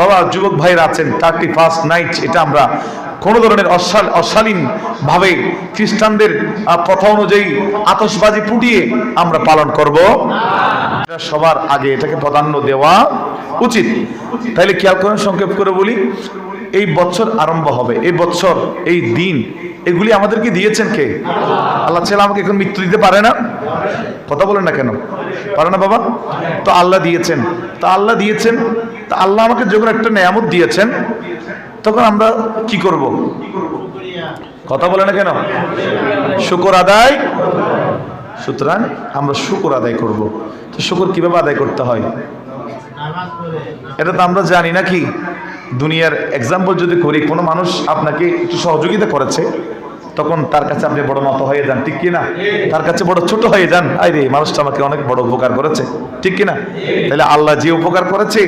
বাবা, যুবক ভাইরা আছেন থার্টি ফার্স্ট নাইট এটা আমরা কোনো ধরনের অশাল, অশালীন ভাবে খ্রিস্টানদের প্রথা অনুযায়ী আতশবাজি ফুটিয়ে আমরা পালন করব। এটা সবার আগে, এটাকে প্রাধান্য দেওয়া উচিত। তাইলে খেয়াল করেন সংক্ষেপ করে বলি, এই বছর আরম্ভ হবে, এই বছর, এই দিন, এগুলি আমাদেরকে দিয়েছেন কে? আল্লাহ ছেলে আমাকে এখন মৃত্যু দিতে পারে না? কথা বলেন না কেন? পারে না বাবা? তো আল্লাহ দিয়েছেন। তো আল্লাহ দিয়েছেন তা আল্লাহ আমাকে যখন একটা নেয়ামত দিয়েছেন, তখন আমরা কি করব? কথা বলে না কেন? শুকর আদায়। সুতরাং আমরা শুকর আদায় করব। তো শুকর কীভাবে আদায় করতে হয়? এটা তো আমরা জানি নাকি দুনিয়ার এক্সাম্পল যদি করি, কোনো মানুষ আপনাকে একটু সহযোগিতা করেছে তখন তার কাছে আপনি বড় নত হয়ে যান, ঠিক কিনা? তার কাছে বড় ছোট হয়ে যান। আই রে মানুষটা আমাকে অনেক বড় উপকার করেছে, ঠিক কিনা? তাহলে আল্লাহ যে উপকার করেছে,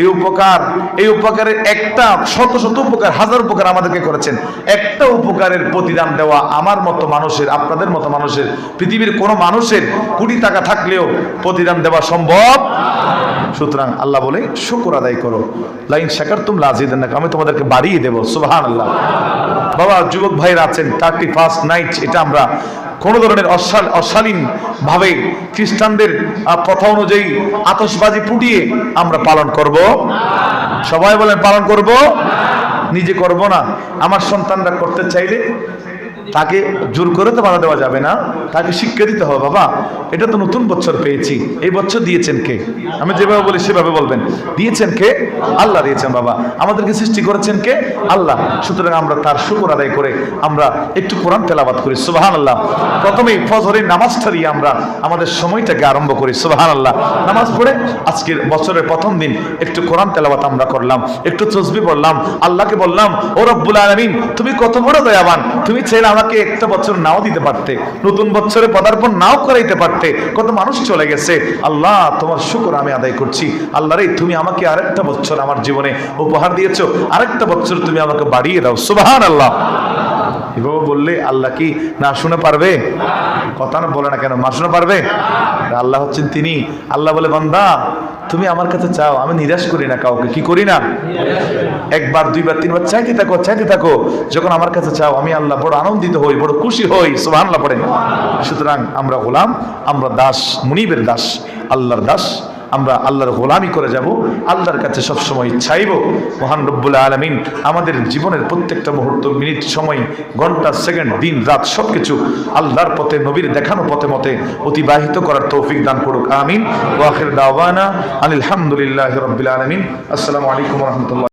এই উপকার, এই উপকারের একটা, শত শত উপকার, হাজার উপকার আমাদেরকে করেছেন। একটা উপকারের প্রতিদান দেওয়া আমার মতো মানুষের, আপনাদের মতো মানুষের, পৃথিবীর কোনো মানুষের কোটি টাকা থাকলেও প্রতিদান দেওয়া সম্ভব সুতরাং আল্লাহ বলে, শুকর আদায় করো। লাইন শেখার তুম লাজিদেন না আমি তোমাদেরকে বাড়িয়ে দেবো সুবাহান আল্লাহ বাবা, যুবক ভাইরা আছেন থার্টি ফার্স্ট নাইট এটা আমরা কোনো ধরনের অশাল, অশালীন ভাবে খ্রিস্টানদের প্রথা অনুযায়ী আতসবাজি ফুটিয়ে আমরা পালন করব। সবাই বলেন, পালন করব? নিজে করব না। আমার সন্তানরা করতে চাইলে তাকে জোর করে তো বাধা দেওয়া যাবে না, তাকে শিক্ষা দিতে হবে, বাবা। এটা তো নতুন বছর পেয়েছি। এই বছর দিয়েছেন কে? আমি যেভাবে বলি সেভাবে বলবেন। দিয়েছেন কে? আল্লাহ দিয়েছেন, বাবা। আমাদেরকে সৃষ্টি করেছেন কে? আল্লাহ। সুতরাং আমরা তার শুকর আদায় করে আমরা একটু কোরআন তেলাবাদ করি। সুবাহান আল্লাহ প্রথমেই ফজরের নামাজটা দিয়ে আমরা আমাদের সময়টাকে আরম্ভ করি। সুবাহান আল্লাহ নামাজ পড়ে আজকের বছরের প্রথম দিন একটু কোরআন তেলাবাত আমরা করলাম। একটু তসবি বললাম আল্লাহকে বললাম, ও রব্বুল আলমিন, তুমি কত বড় দয়াবান। তুমি ছেলে আমাকে একটা বছর নাও দিতে পারতে, নতুন বছরে পদার্পণ নাও করাইতে পারতে, কত মানুষ চলে গেছে। আল্লাহ, তোমার শুকর আমি আদায় করছি। আল্লাহ রে, তুমি আমাকে আরেকটা বছর আমার জীবনে উপহার দিয়েছ। আরেকটা বছর তুমি আমাকে বাড়িয়ে দাও। সুবাহান আল্লাহ এভাবে বললে আল্লাহ কি না শুনে পারবে? কথা না বলে না কেন? মা শুনে পারবে? আল্লাহ হচ্ছেন তিনি। আল্লাহ বলে, বান্দা, তুমি আমার কাছে চাও, আমি নিরাশ করি না কাউকে। কি করি না? একবার, দুইবার, তিনবার, চাইতে থাকো চাইতে থাকো। যখন আমার কাছে চাও, আমি আল্লাহ বড় আনন্দিত হই, বড় খুশি হই। সুবহানাল্লাহ পড়ে। সুতরাং আমরা গোলাম, আমরা দাস, মুনিবের দাস, আল্লাহর দাস। আমরা আল্লাহর গোলামি করে যাব, আল্লাহর কাছে সবসময় চাইব। মহান রব্বুল আলমিন আমাদের জীবনের প্রত্যেকটা মুহূর্ত, মিনিট, সময়, ঘণ্টা, সেকেন্ড, দিন, রাত সব কিছু আল্লাহর পথে, নবীর দেখানো পথে, মতে অতিবাহিত করার তৌফিক দান করুক। আমিন। ওয়াখির দাওয়ানা আনিল হামদুলিল্লাহ রব্বিল আলমিন। আসসালামু আলাইকুম রহমতুল্লাহ।